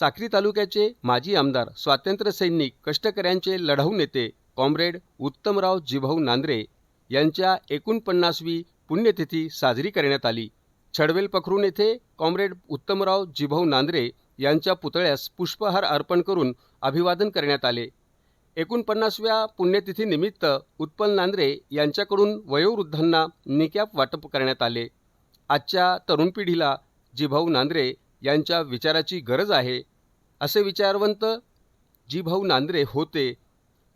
साक्री तालुक्याचे माजी आमदार स्वातंत्र्य सैनिक कष्टकऱ्यांचे लढाऊ नेते कॉम्रेड उत्तमराव जिभाऊ नांद्रे यांच्या एकोणपन्नासवी पुण्यतिथी साजरी करण्यात आली. छडवेल पखरून येथे कॉम्रेड उत्तमराव जिभाऊ नांद्रे यांच्या पुतळ्यास पुष्पहार अर्पण करून अभिवादन करण्यात आले. एकोणपन्नासव्या पुण्यतिथीनिमित्त उत्पल नांद्रे यांच्याकडून वयोवृद्धांना निकॅप वाटप करण्यात आले. आजच्या तरुण पिढीला जिभाऊ नांद्रे यांच्या विचाराची गरज आहे. असे विचारवंत जीभाऊ नांद्रे होते.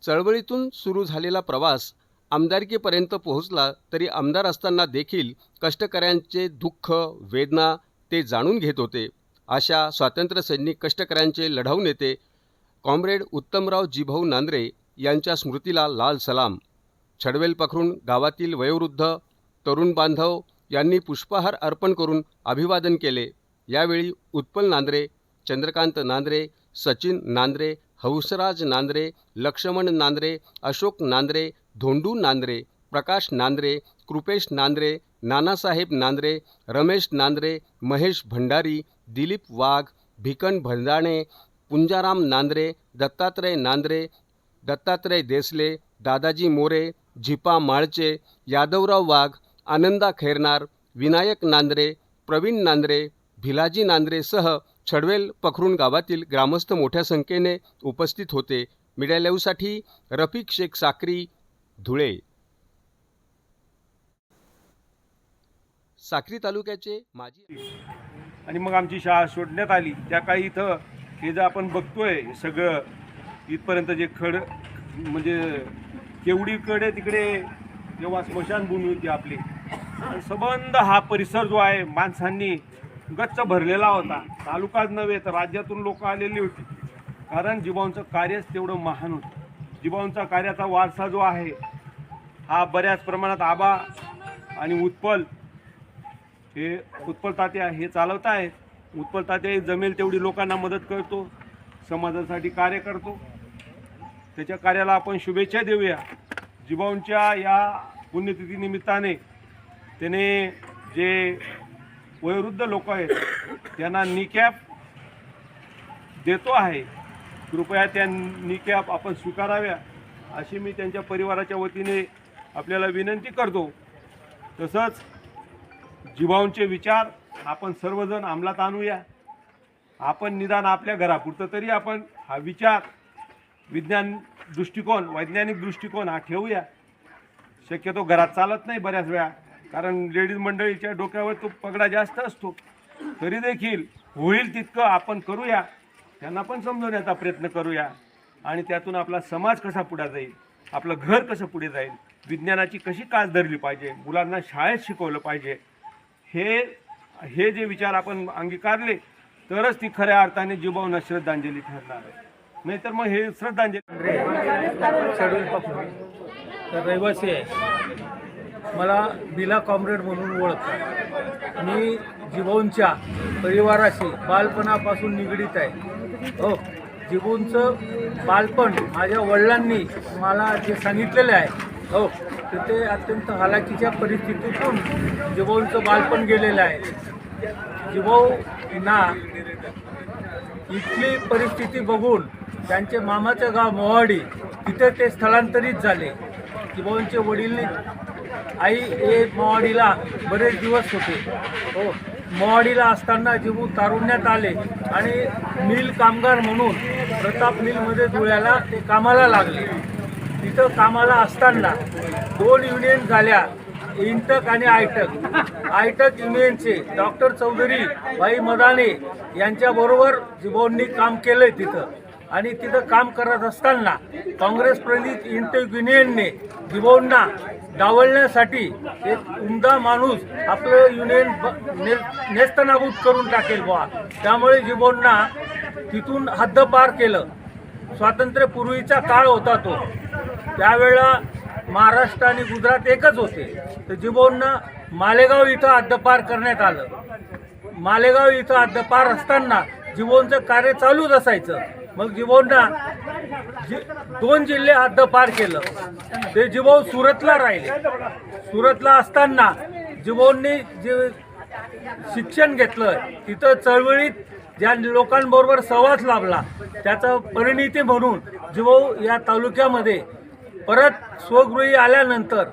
चळवळीतून सुरू झालेला प्रवास आमदारकीपर्यंत पोहोचला तरी आमदार असताना देखील कष्टकऱ्यांचे दुःख वेदना ते जाणून घेत होते. अशा स्वातंत्र्यसैनिक कष्टकऱ्यांचे लढाऊ नेते कॉम्रेड उत्तमराव जीभाऊ नांद्रे यांच्या स्मृतीला लाल सलाम. छडवेल पखरून गावातील वयोवृद्ध तरुण बांधव यांनी पुष्पहार अर्पण करून अभिवादन केले. यावेळी उत्पल नांद्रे चंद्रकांत नांद्रे सचिन नांद्रे हंसराज नांद्रे लक्ष्मण नांद्रे अशोक नांद्रे धोंडू नांद्रे प्रकाश नांद्रे कृपेश नांद्रे नानासाहेब नांद्रे रमेश नांद्रे महेश भंडारी दिलीप वाघ भिकन भंडाणे पुंजाराम नांद्रे दत्तात्रय नांद्रे दत्तात्रय देसले दादाजी मोरे झिपा माळचे यादवराव वाघ आनंदा खैरनार विनायक नांद्रे प्रवीण नांद्रे भिलाजी नांद्रेसह छडवेल पखरून गावातील ग्रामस्थ मोठ्या संख्येने उपस्थित होते. मीडिया लाईव्हसाठी रफिक शेख साक्री धुळे. साक्री तालुक्याचे माजी आणि मग आमची शाळा सोडण्यात आली. त्या काळी इथं हे जे आपण बघतोय सगळं इथपर्यंत जे खड म्हणजे केवढी कडे तिकडे जेव्हा स्मशानभूमी होती आपली. सबंध संबंध हा परिसर जो आहे माणसांनी गच्च भरलेला होता. तालुकाच नव्हे तर राज्यातून लोक आलेली होती. कारण जिबाऊंचं कार्यच तेवढं महान होतं. जिबाऊंचा कार्याचा वारसा जो आहे हा बऱ्याच प्रमाणात आबा आणि उत्पल हे उत्पल तात्या हे चालवत आहेत. उत्पल तात्या जमेल तेवढी लोकांना मदत करतो समाजासाठी कार्य करतो. त्याच्या कार्याला आपण शुभेच्छा देऊया. जिबाऊंच्या या पुण्यतिथीनिमित्ताने त्याने जे वयोवृद्ध लोक आहेत त्यांना निकॅप देतो आहे. कृपया त्या निकॅप आपण स्वीकाराव्या अशी मी त्यांच्या परिवाराच्या वतीने आपल्याला विनंती करतो. तसंच जीवांचे विचार आपण सर्वजण अंमलात आणूया. आपण निदान आपल्या घरापुरतं तरी आपण हा विचार विज्ञान दृष्टिकोन वैज्ञानिक दृष्टिकोन हा ठेवूया. शक्यतो घरात चालत नाही बऱ्याच वेळा. कारण लेडीज मंडळीच्या डोक्यावर तो पगडा जास्त असतो. तरी देखील होईल तितकं आपण करूया. त्यांना पण समजवण्याचा प्रयत्न करूया. आणि त्यातून आपला समाज कसा पुढे जाईल? आपलं घर कसं पुढे जाईल? विज्ञानाची कशी कास धरली पाहिजे? मुलांना शाळेत शिकवलं पाहिजे. हे हे जे विचार आपण अंगीकारले तरच ती खऱ्या अर्थाने जीवांना श्रद्धांजली ठरणार आहे. नाहीतर मग हे श्रद्धांजली तर रहिवासी आहे. मला बिला कॉम्रेड म्हणून ओळखतात. मी जिभोनच्या परिवाराशी बालपणापासून निगडीत आहे. हो जिबोंचं बालपण माझ्या वडिलांनी मला जे सांगितलेले आहे हो तर ते अत्यंत हालाकीच्या परिस्थितीतून जिभोनचं बालपण गेलेलं आहे. जिभाऊंना इथली परिस्थिती बघून त्यांचे मामाचं गाव मोहाडी तिथे ते स्थलांतरित झाले. जिभाऊंचे वडील आई हे मोहाडीला बरेच दिवस होते. हो मोहाडीला असताना जिबू तारुण्यात आले आणि मिल कामगार म्हणून प्रताप मिलमध्ये धुळ्याला ते कामाला लागले. तिथं कामाला असताना दोन युनियन झाल्या इंटक आणि आयटक. आयटक युनियनचे डॉक्टर चौधरी भाई मदाने यांच्याबरोबर जिबोंनी काम केलंय तिथं. आणि तिथं काम करत असताना काँग्रेस प्रणित इंटक युनियनने जिबोंना डावलण्यासाठी एक उमदा माणूस आपलं युनियन ने नेस्तनाबूत करून टाकेल बुवा. त्यामुळे जिबोंना तिथून हद्दपार केलं. स्वातंत्र्यपूर्वीचा काळ होता तो. त्यावेळेला महाराष्ट्र आणि गुजरात एकच होते. तर जिबोंना मालेगाव इथं हद्दपार करण्यात आलं. मालेगाव इथं हद्दपार असताना जिबोनचं कार्य चालूच असायचं. मग जिबोंना जि दोन जिल्हे हद्दपार केलं. ते जिबो सुरतला राहिले. सुरतला असताना जिबोंनी जे शिक्षण घेतलं तिथं चळवळीत ज्या लोकांबरोबर सहवास लाभला त्याचा परिणिती म्हणून जिभाऊ या तालुक्यामध्ये परत स्वगृही आल्यानंतर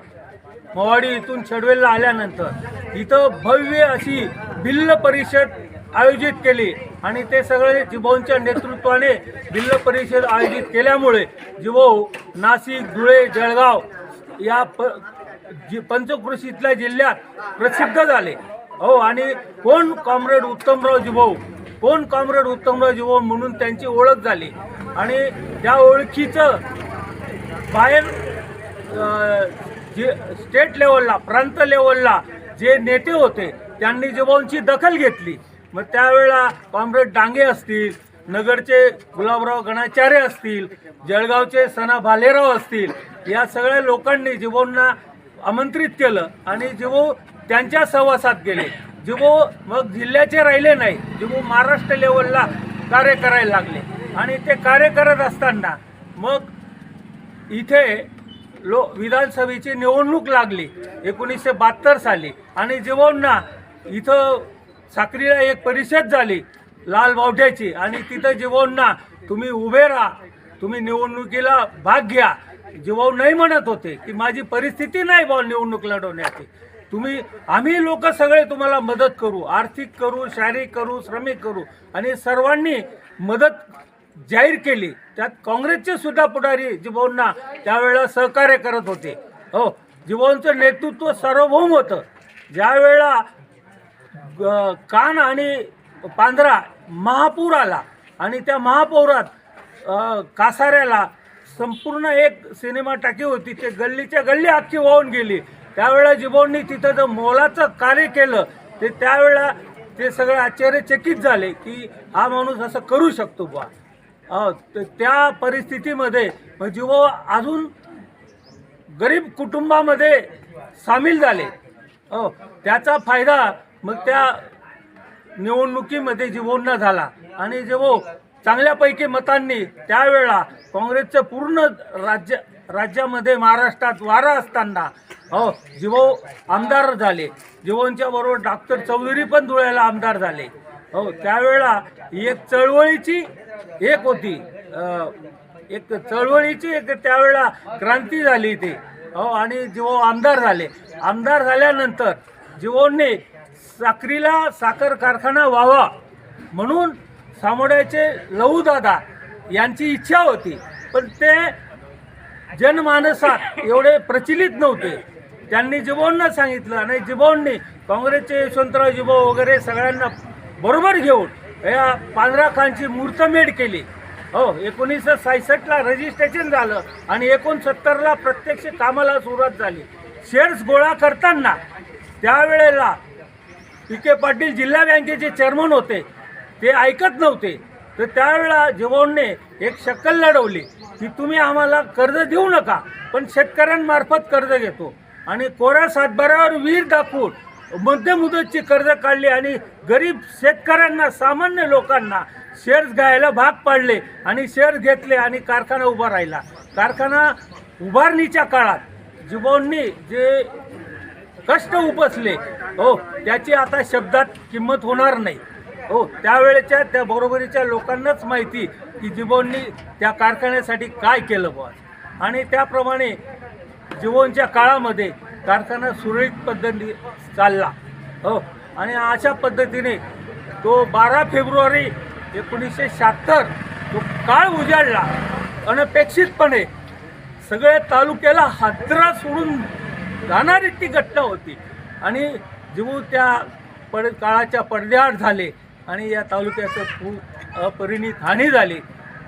मवाडी इथून छडवेलला आल्यानंतर इथं भव्य अशी भिल्ल परिषद आयोजित केली. आणि ते सगळे जिभाऊंच्या नेतृत्वाने जिल्हा परिषद आयोजित केल्यामुळे जिभाऊ नाशिक धुळे जळगाव या प जी पंचकृषीतल्या जिल्ह्यात प्रसिद्ध झाले. हो आणि कोण कॉम्रेड उत्तमराव जिभाऊ कोण कॉम्रेड उत्तमराव जिभाऊ म्हणून त्यांची ओळख झाली? आणि त्या ओळखीचं बाहेर जे स्टेट लेवलला प्रांत लेवलला जे नेते होते त्यांनी जिभाऊंची दखल घेतली. मग त्यावेळेला कॉम्रेड डांगे असतील नगरचे गुलाबराव गणाचार्य असतील जळगावचे सना भालेराव असतील या सगळ्या लोकांनी जिबोंना आमंत्रित केलं आणि जिबो त्यांच्या सहवासात गेले. जिबो मग जिल्ह्याचे राहिले नाही जिबो महाराष्ट्र लेवलला कार्य करायला लागले. आणि ते कार्य करत असताना मग इथे लो विधानसभेची निवडणूक लागली एकोणीसशे बहात्तर साली. आणि जिवोंना इथं साक्रीला एक परिषद झाली लाल बावठ्याची आणि तिथं जिवोंना तुम्ही उभे राहा तुम्ही निवडणुकीला भाग घ्या. जिवाऊ नाही म्हणत होते की माझी परिस्थिती नाही बा निवडणूक लढवण्याची. तुम्ही आम्ही लोक सगळे तुम्हाला मदत करू आर्थिक करू शारीरिक करू श्रमिक करू. आणि सर्वांनी मदत जाहीर केली. त्यात काँग्रेसचे सुद्धा पुढारी जिभाऊंना त्यावेळेला सहकार्य करत होते. हो जिभाऊंचं नेतृत्व सार्वभौम होतं. ज्यावेळेला कान आणि पांढरा महापूर आला आणि त्या महापौरात कासाऱ्याला संपूर्ण एक सिनेमा टाकी होती. ते गल्लीच्या गल्ली अख्खी वाहून गेली. त्यावेळेला जिबोंनी तिथं जर मोलाचं कार्य केलं ते त्यावेळेला ते सगळे आश्चर्यचकित झाले की हा माणूस असं करू शकतो बा अ, त्या परिस्थितीमध्ये मग अजून गरीब कुटुंबामध्ये सामील झाले. त्याचा फायदा मग त्या निवडणुकीमध्ये जिवोंना झाला. आणि जेव्हा चांगल्यापैकी मतांनी त्यावेळेला काँग्रेसचं पूर्ण राज्य राज्यामध्ये महाराष्ट्रात वारा असताना हो जिवो आमदार झाले. जिवोंच्या बरोबर डॉक्टर चौधरी पण धुळ्याला आमदार झाले. हो त्यावेळेला एक चळवळीची एक होती. एक चळवळीची एक त्यावेळेला क्रांती झाली ती. हो आणि जिवो आमदार झाले. आमदार झाल्यानंतर जिवोंनी साखरीला साखर कारखाना व्हावा म्हणून सामोड्याचे लहूदादा यांची इच्छा होती. पण ते जनमानसात एवढे प्रचलित नव्हते. त्यांनी जिबोंना सांगितलं आणि जिबोंनी काँग्रेसचे यशवंतराव जिबो वगैरे सगळ्यांना बरोबर घेऊन या पांढरा खानची मूर्तमेढ केली. हो एकोणीसशे सायसष्टला रजिस्ट्रेशन झालं आणि एकोणसत्तरला प्रत्यक्ष कामाला सुरुवात झाली. शेअर्स गोळा करताना त्यावेळेला पी के पाटील जिल्हा बँकेचे चेअरमन होते. ते ऐकत नव्हते. तर त्यावेळेला जिवाऊंने एक शक्कल लढवली की तुम्ही आम्हाला कर्ज देऊ नका पण शेतकऱ्यांमार्फत कर्ज घेतो. आणि कोऱ्या सातबाऱ्यावर वीर दाखवून मध्यमुदतची कर्ज काढली आणि गरीब शेतकऱ्यांना सामान्य लोकांना शेअर्स घ्यायला भाग पाडले आणि शेअर्स घेतले आणि कारखाना उभा राहिला. कारखाना उभारणीच्या काळात जिबाऊंनी जे कष्ट उपसले. हो त्याची आता शब्दात किंमत होणार नाही. हो त्यावेळेच्या त्या बरोबरीच्या लोकांनाच माहिती की जिबोंनी त्या कारखान्यासाठी काय केलं बुवा. आणि त्याप्रमाणे जिबोंच्या काळामध्ये कारखाना सुरळीत पद्धती चालला. हो आणि अशा पद्धतीने तो बारा फेब्रुवारी एकोणीसशे शहात्तर तो काळ उजाडला. अनपेक्षितपणे सगळ्या तालुक्याला हादरा सोडून जाणारी ती घटना होती. आणि जेव्हा त्या पड काळाच्या पडद्याआड झाले आणि या तालुक्याचं खूप अपरिणित हानी झाली.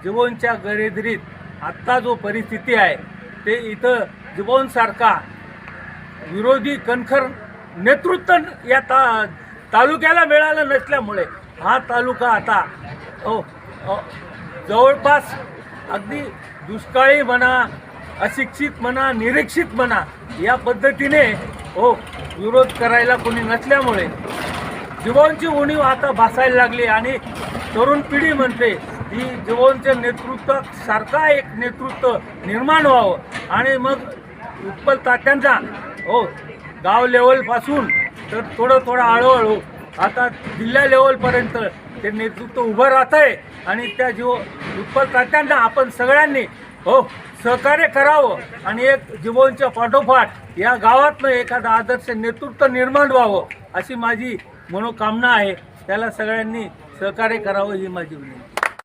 जीवनच्या गरेदरीत आत्ता जो परिस्थिती आहे ते इथं जीवनसारखा विरोधी कणखर नेतृत्व या ता तालुक्याला मिळालं नसल्यामुळे हा तालुका आता ओ, ओ, जवळपास अगदी दुष्काळी म्हणा अशिक्षित म्हणा निरीक्षित म्हणा या पद्धतीने हो विरोध करायला कोणी नसल्यामुळे. जिवोनची उणीव आता भासायला लागली आणि तरुण पिढी म्हणते की जिवोनच्या नेतृत्वासारखा एक नेतृत्व निर्माण व्हावं. आणि मग उत्पल तात्यांचा हो गाव लेवलपासून तर थोडं थोडं हळूहळू आता जिल्हा लेवलपर्यंत ते नेतृत्व उभं राहत आहे आणि त्या जीव उत्पल तात्यांना आपण सगळ्यांनी हो सहकार्य करावं आणि एक जीवनच्या पाठोपाठ या गावातनं एखादं आदर्श नेतृत्व निर्माण व्हावं अशी माझी मनोकामना आहे. त्याला सगळ्यांनी सहकार्य करावं ही माझी विनंती.